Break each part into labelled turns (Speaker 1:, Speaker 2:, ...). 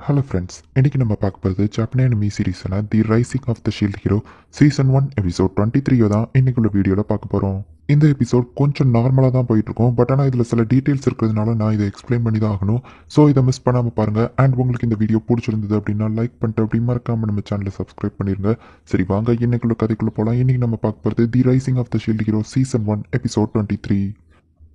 Speaker 1: Hello friends இன்னைக்கு நம்ம பார்க்க போகிறது ஜப்பானே anime சீரீஸான the rising of the shield hero season one episode twenty த்ரீயோ தான் இன்னைக்குள்ள வீடியோவில் பார்க்க போகிறோம் இந்த எபிசோட் கொஞ்சம் நார்மலாக தான் போயிட்டுருக்கும் பட் ஆனால் இதில் சில டீட்டெயில்ஸ் இருக்கிறதுனால நான் இதை எக்ஸ்பிளைன் பண்ணி தான் ஆகணும். ஸோ இதை மிஸ் பண்ணாமல் பாருங்கள் அண்ட் உங்களுக்கு இந்த வீடியோ பிடிச்சிருந்தது அப்படின்னா லைக் பண்ணிட்டு அப்படி மறக்காமல் நம்ம சேனலை சப்ஸ்கிரைப் பண்ணிருங்க. சரி வாங்க இன்னைக்குள்ள கதைக்குள்ளே போகலாம் இன்றைக்கி நம்ம பார்க்க போகிறது the rising of the shield hero season one episode twenty three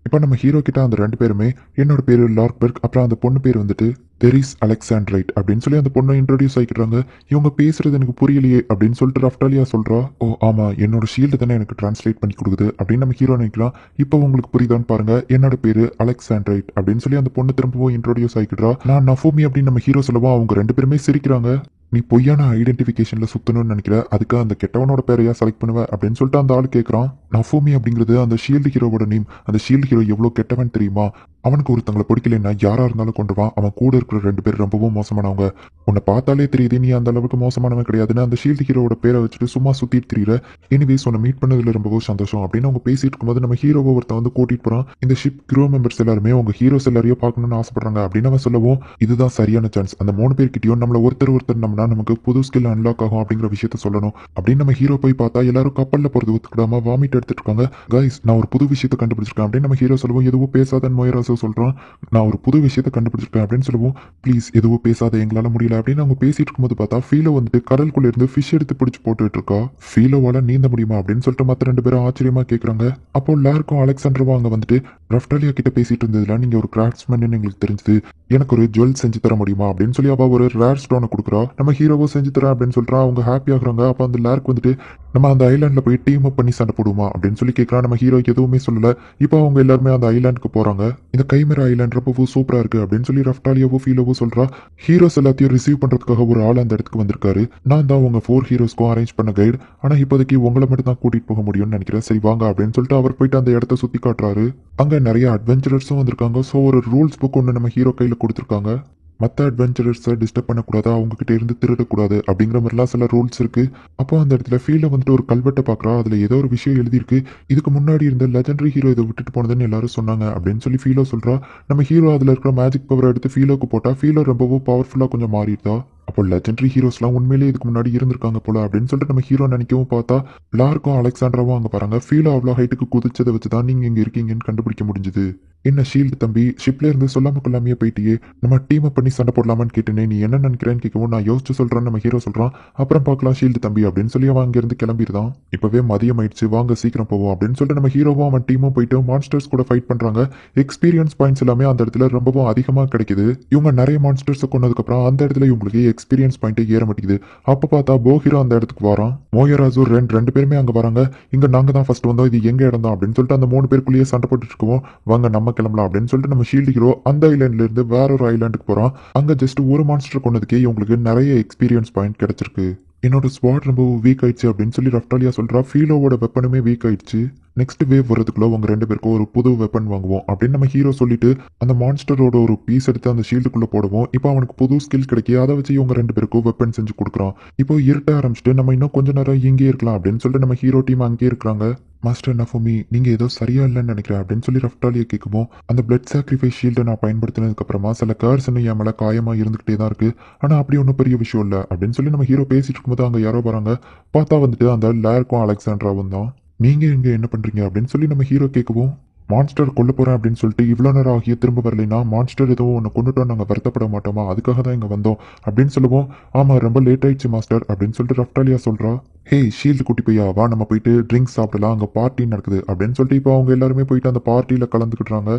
Speaker 1: இப்போ நம்ம ஹீரோ கிட்ட அந்த ரெண்டு பேருமே என்னோட பேரு லார்க்பெர்க் அப்புறம் அந்த பொண்ணு பேர் வந்துட்டு தெரிஸ் அலெக்சாண்ட்ரைட் அப்படின்னு சொல்லி அந்த பொண்ணை இன்ட்ரடியூஸ் ஆகிக்கிறாங்க இவங்க பேசுறது எனக்கு புரியலையே அப்படின்னு சொல்லிட்டு ரஃப்டாலியா சொல்றா ஓ ஆமா என்னோட ஷீல்டு தானே எனக்கு டிரான்ஸ்லேட் பண்ணி கொடுக்குது அப்படின்னு நம்ம ஹீரோ நினைக்கலாம். இப்போ உங்களுக்கு புரியுதான்னு பாருங்க என்னோட பேரு அலெக்சாண்ட்ரைட் அப்படின்னு சொல்லி அந்த பொண்ணு திரும்பவும் இன்ட்ரோடியூஸ் ஆகிக்கிறா நான் நஃபோமி அப்படின்னு நம்ம ஹீரோ சொல்லவும் அவங்க ரெண்டு பேருமே சிரிக்கிறாங்க. நீ பொய்யான ஐடென்டிஃபிகேஷனில் சுத்தணும்னு நினைக்கிற? அதுக்கு அந்த கெட்டவனோட பேரையா செலக்ட் பண்ணுவ? அப்படின்னு சொல்லிட்டு அந்த ஆள் கேட்குறான் நஃபோமி அப்படிங்கிறது அந்த ஷீல்டு ஹீரோவோட நேம் அந்த ஷீல்டு ஹீரோ எவ்வளோ கெட்டவன் தெரியுமா? அவனுக்கு ஒருத்தங்களை பிடிக்கலன்னா யாரா இருந்தாலும் கொண்டுவான் அவன் கூட இருக்கிற ரெண்டு பேர் ரொம்பவும் மோசமானவங்க. உன்னை பார்த்தாலே தெரியுது நீ அந்த அளவுக்கு மோசமானவன் கிடையாதுன்னு அந்த ஷீல்டு ஹீரோட பேரை வச்சுட்டு சும்மா சுத்திட்டு திரியிற. எனிவேஸ் உன்னை மீட் பண்ணதுல ரொம்பவும் சந்தோஷம். அப்படின்னு அவங்க பேசிட்டு இருக்கும்போது நம்ம ஹீரோவை ஒருத்தன் வந்து கூட்டிட்டு போறான். இந்த ஷிப் க்ரூ மெம்பர்ஸ் எல்லாருமே உங்க ஹீரோஸ் எல்லாரையும் பார்க்கணும்னு ஆசைப்படுறாங்க அப்படின்னு அவன் சொல்லவும் இதுதான் சரியான சான்ஸ் அந்த மூணு பேர்கிட்டயும் நம்மள ஒருத்தர் ஒருத்தர் நம்மனா நமக்கு புது ஸ்கில் அன்லாக் ஆகும் அப்படிங்கிற விஷயத்த சொல்லணும். அப்படின்னு நம்ம ஹீரோ போய் பார்த்தா எல்லாரும் கப்பல்ல போறது ஒத்துக்கிடாம வாமிட் எடுத்துட்டு இருக்காங்க. கைஸ் நான் ஒரு புது விஷயத்த கண்டுபிடிச்சிருக்கேன் அப்படின்னு நம்ம ஹீரோ சொல்லுவோம் எதுவும் பேசாத மொயராசோ சொல்றான் நான் ஒரு புது விஷயத்தை கண்டுபிடிச்சிருக்கேன் அப்படின்னு சொல்லுவோம். ப்ளீஸ் எதுவும் பேசாத எங்களால முடியல அப்படின்னு அவங்க பேசிட்டு இருக்கும்போது பார்த்தா ஃபீலோ வந்துட்டு கடலுக்குள்ள இருந்து ஃபிஷ் எடுத்து பிடிச்சு போட்டுட்டு இருக்கா. ஃபீலோவால நீந்த முடியுமா அப்படின்னு சொல்லிட்டு மற்ற ரெண்டு பேரும் ஆச்சரியமா கேட்குறாங்க அப்போ லாருக்கும் அலெக்சாண்டரும் அங்கே வந்துட்டு ரஃப்டாலியா கிட்ட பேசிட்டு இருந்ததுல நீங்க ஒரு கிராஃப்ட்ஸ்மேன் எங்களுக்கு தெரிஞ்சது. எனக்கு ஒரு ஜுவல் செஞ்சு தர முடியுமா? அப்படின்னு சொல்லி அவள் ஒரு ரேர் ஸ்டோனை கொடுக்குறா. நம்ம ஹீரோவோ செஞ்சு தரேன் அப்படின்னு சொல்கிறா அவங்க ஹாப்பி ஆகுறாங்க. அப்போ அந்த லேர்க் வந்துட்டு நம்ம அந்த ஐலாண்டில் போய் டீம் அப் பண்ணி சண்டை போடுவோமா? அப்படின்னு சொல்லி கேட்குறா நம்ம ஹீரோ எதுவுமே சொல்லல. இப்போ அவங்க எல்லாருமே அந்த ஐலாண்டுக்கு போறாங்க. இந்த கைமரா ஐலாண்ட் ரொம்பவும் சூப்பரா இருக்கு அப்படின்னு சொல்லி ரஃப்டாலியாவோ ஃபீலோவோ சொல்றா. ஹீரோஸ் எல்லாத்தையும் ரிசீவ் பண்றதுக்காக ஒரு ஆள் அந்த இடத்துக்கு வந்திருக்காரு. நான் தான் உங்க ஃபோர் ஹீரோஸ்க்கும் அரேஞ்ச் பண்ண கைடு ஆனா இப்போதைக்கு உங்களை மட்டும் தான் கூட்டிட்டு போக முடியும்னு நினைக்கிறேன். சரி வாங்க அப்படின்னு சொல்லிட்டு அவர் போயிட்டு அந்த இடத்த சுத்தி காட்டுறாரு. அங்க நிறைய அட்வென்ச்சரர்ஸும் வந்திருக்காங்க. ஸோ ஒரு ரூல்ஸ் புக் ஒன்று நம்ம ஹீரோ கையில கொடுத்துருக்காங்க. மற்ற அட்வென்ச்சரர்ஸை டிஸ்டர்ப் பண்ணக்கூடாது? அவங்ககிட்ட இருந்து திருடக்கூடாது அப்படிங்கிற மாதிரிலாம் சில ரூல்ஸ் இருக்கு. அப்போ அந்த இடத்துல ஃபீல்ட வந்துட்டு ஒரு கல்வெட்டை பார்க்குறா. அதில் ஏதோ ஒரு விஷயம் எழுதியிருக்கு. இதுக்கு முன்னாடி இருந்த லெஜண்டரி ஹீரோ இதை விட்டுட்டு போனதுன்னு எல்லாரும் சொன்னாங்க அப்படின்னு சொல்லி ஃபீலோ சொல்கிறா நம்ம ஹீரோ அதில் இருக்கிற மேஜிக் பவர் எடுத்து ஃபீலோக்கு போட்டால் ஃபீலோ ரொம்பவும் பவர்ஃபுல்லாக கொஞ்சம் மாறிடுதா? அப்போ லெஜண்டரி ஹீரோஸ்லாம் உண்மையிலேயே இதுக்கு முன்னாடி இருந்திருக்காங்க போல அப்படின்னு சொல்லிட்டு நம்ம ஹீரோ நினைக்கவும் பார்த்தா லாருக்கும் அலெக்சாண்டராவும் அங்கே பாருங்க ஃபீலோ அவ்வளோ ஹைட்டுக்கு குதிச்சதை வச்சு தான் நீங்கள் இங்கே இருக்கீங்கன்னு கண்டுபிடிக்க முடிஞ்சுது. என்ன ஷீல்டு தம்பி? ஷிப்ல இருந்து சொல்லாம கொள்ளாமையே போயிட்டியே. நம்ம டீம் பண்ணி சண்டை போடலாமான்னு கேட்டேனே நீ என்ன நினைக்கிறேன்னு கேட்கவும் நான் யோசிச்சு சொல்றேன் நம்ம ஹீரோ சொல்றான். அப்புறம் பார்க்கலாம் ஷீல்டு தம்பி அப்படின்னு சொல்லி அவன் அங்கிருந்து கிளம்பிடுதான். இப்பவே மதியம் ஆயிடுச்சு வாங்க சீக்கிரம் போவோம் அப்படின்னு சொல்லிட்டு நம்ம ஹீரோவும் அவன் டீமும் போயிட்டு மான்ஸ்டர்ஸ் கூட ஃபைட் பண்றாங்க. எக்ஸ்பீரியன்ஸ் பாயிண்ட்ஸ் எல்லாமே அந்த இடத்துல ரொம்பவும் அதிகமாக கிடைக்குது. இவங்க நிறைய மான்ஸ்டர்ஸை கொண்டதுக்கப்புறம் அந்த இடத்துல இவங்களுக்கு எக்ஸ்பீரியன்ஸ் பாயிண்ட் ஏற மாட்டேங்குது. அப்போ பார்த்தா போஹிரோ அந்த இடத்துக்கு வரான். மோயராஜு ரெண்டு ரெண்டு பேருமே அங்கே வராங்க. இங்கே நாங்கள் தான் ஃபர்ஸ்ட் வந்தோம். இது எங்க இடம் தான் அப்படின்னு சொல்லிட்டு அந்த மூணு பேருக்குள்ளேயே சண்டை போட்டுட்டு இருக்கோம் வாங்க நம்ம கிளம்பலாம் அப்படின்னு சொல்லிட்டு நம்ம ஷீல்டு ஹீரோ அந்த ஐலாண்ட்ல இருந்து வேற ஒரு ஐலாண்டுக்கு போறோம். அங்க ஜஸ்ட் ஒரு மான்ஸ்டர் கொண்டதுக்கே இவங்களுக்கு நிறைய எக்ஸ்பீரியன்ஸ் பாயிண்ட் கிடைச்சிருக்கு. என்னோட ஸ்வாட் ரொம்ப வீக் ஆயிடுச்சு அப்படின்னு சொல்லி ரஃப்டாலியா சொல்றா. ஃபீலோவோட வெப்பனுமே வீக் ஆயிடுச்சு. நெக்ஸ்ட் வேவ் வரதுக்குள்ள உங்க ரெண்டு பேருக்கும் ஒரு புது வெப்பன் வாங்குவோம் அப்படின்னு நம்ம ஹீரோ சொல்லிட்டு அந்த மான்ஸ்டரோட ஒரு பீஸ் எடுத்து அந்த ஷீல்டுக்குள்ள போடுவோம். இப்போ அவனுக்கு புது ஸ்கில் கிடைக்கி அதை வச்சு இவங்க ரெண்டு பேருக்கும் வெப்பன் செஞ்சு கொடுக்குறான். இப்போ இருட்ட ஆரம்பிச்சுட்டு நம்ம இன்னும் கொஞ்ச நேரம் இங்கேயே இருக்கலாம் அப்படின்னு சொல்லிட்டு நம்ம ஹீரோ டீம் அங்கேயே இருக்கிறாங்க. மாஸ்டர் நஃபோமி நீங்க ஏதோ சரியா இல்லைன்னு நினைக்கிறேன் அப்படின்னு சொல்லி ரஃப்டாலியை கேட்குமோ அந்த பிளட் சாக்ரிஃபைஸ் ஷீல்டை நான் பயன்படுத்தினதுக்கு அப்புறமா சில கேர்ஸ் இன்னும் என் மேல காயமா இருந்துகிட்டே தான் இருக்கு. ஆனா அப்படி ஒன்றும் பெரிய விஷயம் இல்லை அப்படின்னு சொல்லி நம்ம ஹீரோ பேசிட்டு இருக்கும்போது அங்க யாரோ வராங்க. பார்த்தா வந்துட்டு அந்த லேர்க்கும் அலெக்சாண்ட்ராவும் தான். நீங்கள் இங்கே என்ன பண்ணுறீங்க அப்படின்னு சொல்லி நம்ம ஹீரோ கேட்கவும் மான்ஸ்டர் கொல்ல போகிறேன் அப்படின்னு சொல்லிட்டு இவ்வளோ நேரம் ஆகிய திரும்ப வரலைன்னா மான்ஸ்டர் ஏதோ ஒன்று கொண்டுட்டோம் நாங்கள் வருத்தப்பட மாட்டோமா? அதுக்காக தான் இங்கே வந்தோம் அப்படின்னு சொல்லுவோம். ஆமாம் ரொம்ப லேட் ஆயிடுச்சு மாஸ்டர் அப்படின்னு சொல்லிட்டு ரஃப்டாலியா சொல்கிறா ஹே ஷீல்டு குட்டி பையா வா நம்ம போயிட்டு ட்ரிங்க்ஸ் சாப்பிடலாம். அங்கே பார்ட்டி நடக்குது அப்படின்னு சொல்லிட்டு இப்போ அவங்க எல்லாருமே போயிட்டு அந்த பார்ட்டியில் கலந்துக்கிட்டுறாங்க.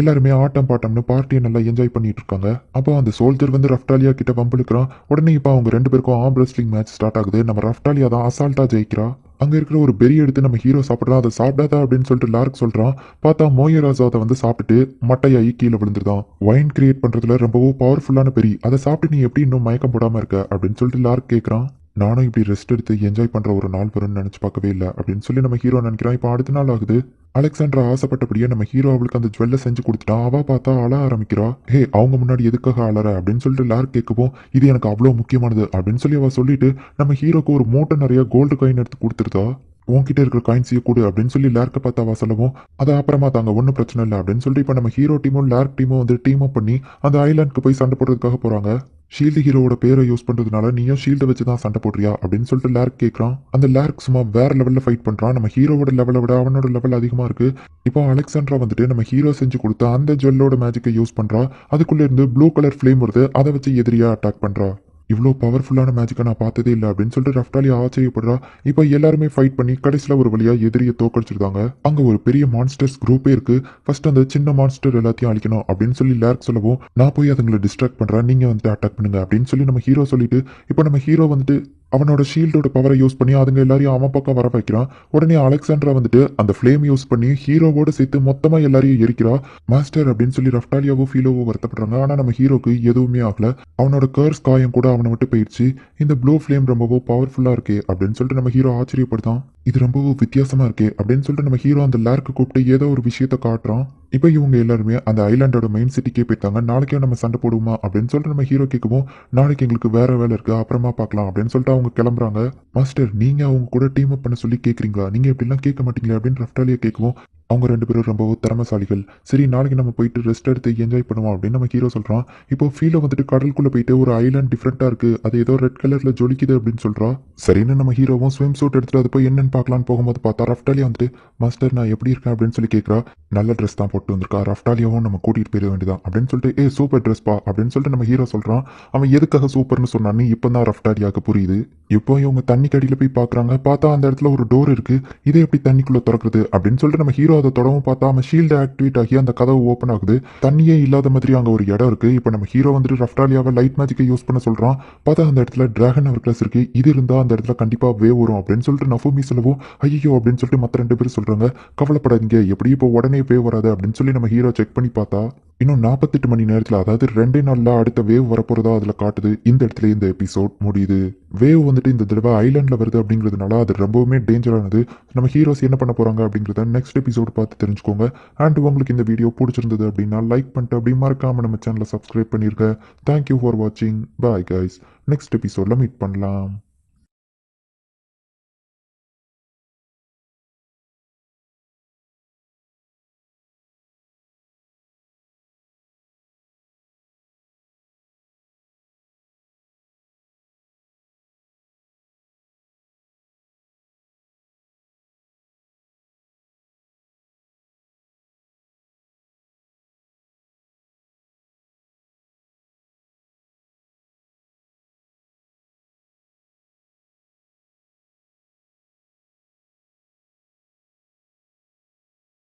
Speaker 1: எல்லாருமே ஆட்டம் பாட்டம்னு பார்ட்டியை நல்லா என்ஜாய் பண்ணிட்டு இருக்காங்க. அப்போ அந்த சோல்ஜர் வந்து ரஃப்டாலியா கிட்ட வம்பிழுக்கிறான். உடனே இப்போ அவங்க ரெண்டு பேருக்கும் ஆம் ரெஸ்லிங் மேட்ச் ஸ்டார்ட் ஆகுது. நம்ம ரஃப்டாலியா தான் அசால்ட்டா ஜெயிக்கிறா. அங்கே இருக்கிற ஒரு பெரிய எடுத்து நம்ம ஹீரோ சாப்பிட்றான் அதை சாப்பிடாதா அப்படின்னு சொல்லிட்டு லார்க் சொல்கிறான் பார்த்தா மோயராஜா அதை வந்து சாப்பிட்டுட்டு மட்டையாகி கீழே விழுந்துருதான். ஒயின் கிரியேட் பண்ணுறதுல ரொம்பவும் பவர்ஃபுல்லான பெரி. அதை சாப்பிட்டு நீ எப்படி இன்னும் மயக்கம் போடாமல் இருக்க? அப்படின்னு சொல்லிட்டு லார்க் கேட்குறான் நானும் இப்படி ரெஸ்ட் எடுத்து என்ஜாய் பண்ணுற ஒரு நாள் வரும்னு நினச்சி பார்க்கவே இல்லை அப்படின்னு சொல்லி நம்ம ஹீரோ நினைக்கிறான். இப்போ அடுத்த நாள் ஆகுது. அலெக்சாண்ட்ரா ஆசைப்பட்டபடியே நம்ம ஹீரோ அவளுக்கு அந்த ஜுவல்ல செஞ்சு கொடுத்துட்டான் அவ பார்த்தா அழ ஆரம்பிக்கிறா. ஹே அவங்க முன்னாடி எதுக்காக அழற? அப்படின்னு சொல்லிட்டு லார் கேட்கவும் இது எனக்கு அவ்வளோ முக்கியமானது. அப்படின்னு சொல்லி அவ சொல்லிட்டு நம்ம ஹீரோக்கு ஒரு மூட்டை நிறைய கோல்டு காயின் எடுத்து கொடுத்துருதா? உன்கிட்ட இருக்கிற காயின்ஸையும் கொடு. அப்படின்னு சொல்லி லேர்க்கை பார்த்தா அவ சொல்லவும் அதை அப்புறமா தாங்க ஒன்றும் பிரச்சனை இல்லை. அப்படின்னு சொல்லிட்டு இப்போ நம்ம ஹீரோ டீமும் லேர்க் டீமும் வந்து டீம் அப் பண்ணி அந்த ஐலாண்டுக்கு போய் சண்டை போடுறதுக்காக போகிறாங்க ஷீல்டு ஹீரோவோட பேரை யூஸ் பண்ணுறதுனால நீயும் ஷீல்டை வச்சு தான் சண்டை போடுறியா? அப்படின்னு சொல்லிட்டு லேர்க் கேட்குறான் அந்த லேர்க் சும்மா வேற லெவலில் ஃபைட் பண்ணுறான் நம்ம ஹீரோவோட லெவலை விட அவனோட லெவல் அதிகமாக இருக்கு. இப்போ அலெக்சாண்ட்ரா வந்துட்டு நம்ம ஹீரோ செஞ்சு கொடுத்த அந்த ஜுவல்லோட மேஜிக்கை யூஸ் பண்ணுறா அதுக்குள்ளேருந்து ப்ளூ கலர் ஃப்ளேம் வருது. அதை வச்சு எதிரியாக அட்டாக் பண்ணுறா இவ்வளோ பவர்ஃபுல்லான மேஜிக்கை நான் பார்த்ததே இல்லை அப்படின்னு சொல்லிட்டு ரஃப்டாலி ஆச்சரியப்படுறா. இப்போ எல்லாருமே ஃபைட் பண்ணி கடைசியில் ஒரு வழியாக எதிரியை தோக்கடிச்சிருக்காங்க. அங்கே ஒரு பெரிய மான்ஸ்டர்ஸ் குரூப்பே இருக்கு. ஃபர்ஸ்ட் அந்த சின்ன மான்ஸ்டர் எல்லாத்தையும் அழிக்கணும் அப்படின்னு சொல்லி லேர்க் சொல்லவும் நான் போய் அதுங்களை டிஸ்ட்ராக்ட் பண்ணுறேன் நீங்கள் வந்துட்டு அட்டாக் பண்ணுங்க. அப்படின்னு சொல்லி நம்ம ஹீரோ சொல்லிட்டு இப்போ நம்ம ஹீரோ வந்துட்டு அவனோட ஷீல்டோட பவரை யூஸ் பண்ணி அதுங்க எல்லாரையும் அவன் பக்கம் வர வைக்கிறான். உடனே அலெக்சாண்ட்ரா வந்துட்டு அந்த ஃப்ளேம் யூஸ் பண்ணி ஹீரோவோட சேர்த்து மொத்தமா எல்லாரையும் எரிக்கிறா. மாஸ்டர் அப்படின்னு சொல்லி ரஃப்டாலியாவோ ஃபீலோவோ வருத்தப்படுறாங்க. ஆனா நம்ம ஹீரோக்கு எதுவுமே ஆகல. அவனோட கர்ஸ் காயம் கூட அவனை விட்டு போயிடுச்சு. இந்த ப்ளூ ஃப்ளேம் ரொம்பவோ பவர்ஃபுல்லா இருக்கே அப்படின்னு சொல்லிட்டு நம்ம ஹீரோ ஆச்சரியப்படுதான். இது ரொம்பவோ வித்தியாசமா இருக்கே அப்படின்னு சொல்லிட்டு நம்ம ஹீரோ அந்த லேர்க்கு கூப்பிட்டு ஏதோ ஒரு விஷயத்த காட்டுறான். இப்போ இவங்க எல்லாருமே அந்த ஐலாண்டோட மெயின் சிட்டிக்கே போயிட்டாங்க. நாளைக்கே நம்ம சண்டை போடுவோமா அப்படின்னு சொல்லிட்டு நம்ம ஹீரோ கேட்கவும் நாளைக்கு எங்களுக்கு வேற வேலை இருக்கு அப்புறமா பார்க்கலாம் அப்படின்னு சொல்லிட்டு அவங்க கிளம்புறாங்க. மாஸ்டர் நீங்க அவங்க கூட டீம் அப் பண்ண சொல்லி கேட்குறீங்களா நீங்க எப்படிலாம் கேட்க மாட்டீங்களா அப்படின்னு ரஃப்டாலியா கேட்கவும் அவங்க ரெண்டு பேரும் ரொம்ப திறமசாலிகள். சரி நாளைக்கு நம்ம போயிட்டு ரெஸ்ட் எடுத்து என்ஜாய் பண்ணுவோம் அப்படின்னு நம்ம ஹீரோ சொல்கிறான் இப்போ ஃபீலை வந்துட்டு கடலுக்குள்ளே போயிட்டு ஒரு ஐலாண்ட் டிஃப்ரெண்ட்டாக இருக்குது அது ஏதோ ரெட் கலரில் ஜொலிக்குது அப்படின்னு சொல்கிறா சரின்னு நம்ம ஹீரோவும் ஸ்விம் சூட் எடுத்துகிட்டு அது போய் என்னென்னு பார்க்கலான்னு போகும்போது பார்த்தா ரஃப்டாலியா வந்துட்டு மாஸ்டர் நான் எப்படி இருக்கேன்? அப்படின்னு சொல்லி கேட்குறா நல்ல ட்ரெஸ் தான் போட்டு வந்திருக்கா. ரஃப்டாலியாவும் நம்ம கூட்டிகிட்டு போயிட வேண்டியதான் அப்படின்னு சொல்லிட்டு ஏ சூப்பர் ட்ரெஸ் அப்படின்னு சொல்லிட்டு நம்ம ஹீரோ சொல்கிறான் அவன் எதுக்காக சூப்பர்னு சொன்னான்னு இப்போ தான் ரஃப்டாலியாவுக்கு புரியுது. இப்போ இவங்க தண்ணி கடியில் போய் பார்க்குறாங்க பார்த்தா அந்த இடத்துல ஒரு டோர் இருக்குது இதை எப்படி தண்ணிக்குள்ளே திறக்குறது? அப்படின்னு சொல்லிட்டு நம்ம ஹீரோ அதை தொடவும் பார்த்தா நம்ம ஷீல்டு ஆக்டிவேட் ஆகி அந்த கதவு ஓப்பன் ஆகுது. தண்ணியே இல்லாத மாதிரி அங்கே ஒரு இடம் இருக்குது இப்போ நம்ம ஹீரோ வந்துட்டு ரஃப்டாலியாவை லைட் மேஜிக்கை யூஸ் பண்ண சொல்கிறான் பார்த்தா அந்த இடத்துல டிராகன் அவர் கிளாஸ் இருக்குது இது இருந்தால் அந்த இடத்துல கண்டிப்பாக வே வரும் அப்படின்னு சொல்லிட்டு நஃபூமி சொல்லவும் ஐயோ அப்படின்னு சொல்லிட்டு மற்ற ரெண்டு பேரும் சொல்கிறாங்க கவலைப்படாதீங்க. எப்படி இப்போ உடனே வே வராது அப்படின்னு சொல்லி நம்ம ஹீரோ செக் பண்ணி பார்த்தா இன்னும் நாற்பத்தெட்டு மணி நேரத்தில் அதாவது ரெண்டே நாளில் அடுத்த வேவ் வரப்போகிறதா அதில் காட்டுது. இந்த இடத்துல இந்த எபிசோட் முடியுது. வேவ் வந்துட்டு இந்த தடவை ஐலாண்டில் வருது அப்படிங்கிறதுனால அது ரொம்பவுமே டேஞ்சரானது நம்ம ஹீரோஸ் என்ன பண்ண போகிறாங்க அப்படிங்கிறத நெக்ஸ்ட் எபிசோட் பார்த்து தெரிஞ்சுக்கோங்க. அண்ட் உங்களுக்கு இந்த வீடியோ பிடிச்சிருந்தது அப்படின்னா லைக் பண்ணிட்டு அப்படி மறக்காமல் நம்ம சேனலை சப்ஸ்கிரைப் பண்ணிருங்க. தேங்க்யூ ஃபார் வாட்சிங் பாய் கைஸ் நெக்ஸ்ட் எபிசோடில் மீட் பண்ணலாம்.